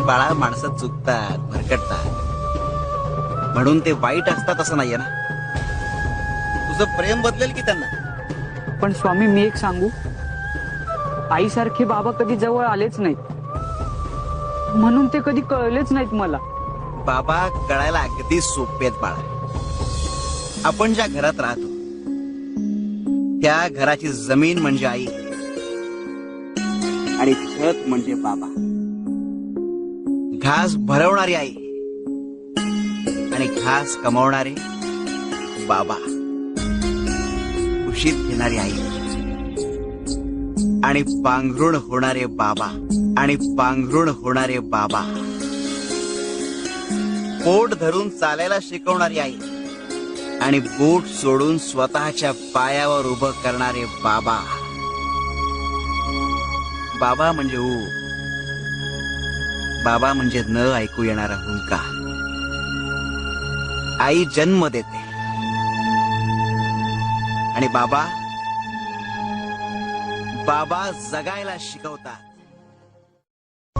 अरे बाळा माणसं चुकतात भरकटतात. म्हणून ते वाईट असतात असं नाहीये ना? तुझं प्रेम बदलेल की त्यांना? पण स्वामी मी एक सांगू. आईसारखे बाबा कधी जवळ आलेच नाहीत. म्हणून ते कधी कळलेच नाहीत मला. बाबा कळायला अगदी सोपे आहेत बाळा. आपण ज्या घरात राहतो त्या घराची जमीन म्हणजे आई आणि छत म्हणजे बाबा. घास भरवणारी आई आणि घास कमावणारे बाबा. उशीर घेणारी आई आणि पांघरुण होणारे बाबा आणि पांघरुण होणारे बाबा. पोट धरून चालायला शिकवणारी आई आणि बोट सोडून स्वतःच्या पायावर उभं करणारे बाबा. बाबा म्हणजे ऊ बाबा म्हणजे न ऐकू येणारा हुंका आई जन्म देते. आणि बाबा बाबा जगायला शिकवतात.